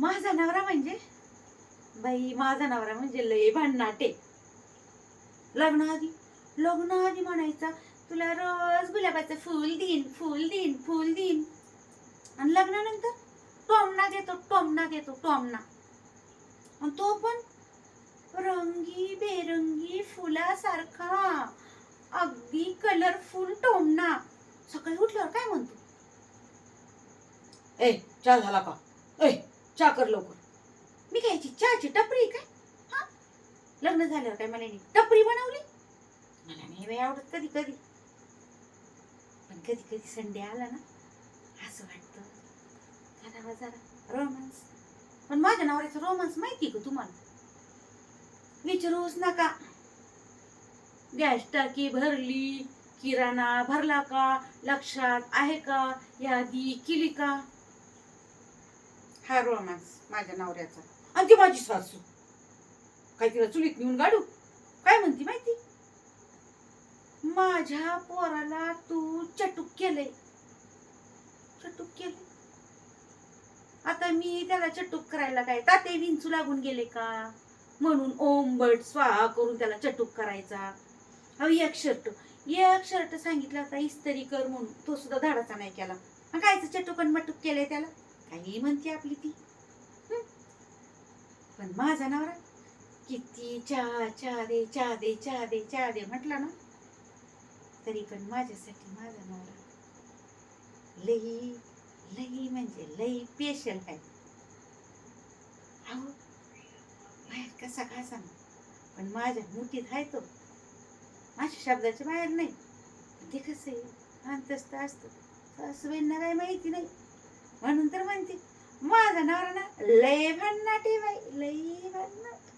माझा नवरा म्हणजे? बाई माझा नवरा म्हणजे लय भन्नाटे. लग्न आधी लग्न आधी म्हणायचा तुला रोज गुलाबाचं फुल देईन फुल देईन फुल देईन. आणि लग्नानंतर टोमना देतो टोमना देतो टोमना आणि तो पण रंगी बेरंगी फुलासारखा. अगदी कलरफुल टोमना सकाळी उठल्यावर काय म्हणतो? ए चहा झाला का? ए चहा कर लवकर. मी घ्यायची चहाची टपरी काय? हा? लग्न झाल्यावर काय मला नाही टपरी बनवली? मला नाही बाई आवडत कधी कधी. पण कधी कधी संडे आला ना असं वाटतं. करावा जरा रोमांस पण माझ्या नवऱ्याचं रोमांस माहिती का तुम्हाला? विचारूच नका. गॅस टाकी भरली किराणा भरला का? लक्षात आहे का? यादी केली का? हा रोमांस माझ्या नवऱ्याचा. आणि ती माझी सासू. काय तिला चुलीत नेऊन गाडू? काय म्हणती माहिती? माझ्या पोराला तू चटूक केले चटूक केले आता मी त्याला चटूक करायला काय? ताते विंचू लागून गेले का? म्हणून ओंबट स्वाहा करून त्याला चटूक करायचा. अहो एक शर्ट. एक शर्ट सांगितला होता इस्तरी कर म्हणून. तो सुद्धा धाडाचा नाही केला. आणि कायचं चटूक आणि मटूक केलंय त्याला? काही म्हणते आपली ती. पण माझा नवरा किती चहा चहा दे चहा दे चहा दे चहा दे म्हटला ना तरी पण माझ्यासाठी माझा नवरा लई लई म्हणजे लई स्पेशल आहे. अहो बाहेर कसा खासा सांग पण माझ्या मुठीत आहे तो. माझ्या शब्दाच्या बाहेर नाही. ते कसं आहे? अंतस्त असतं. सासूबाईंना काही माहिती नाही. म्हणून तर म्हणते माझं नवरा ना लय भन्नाटी बाई लय भन्नाटी.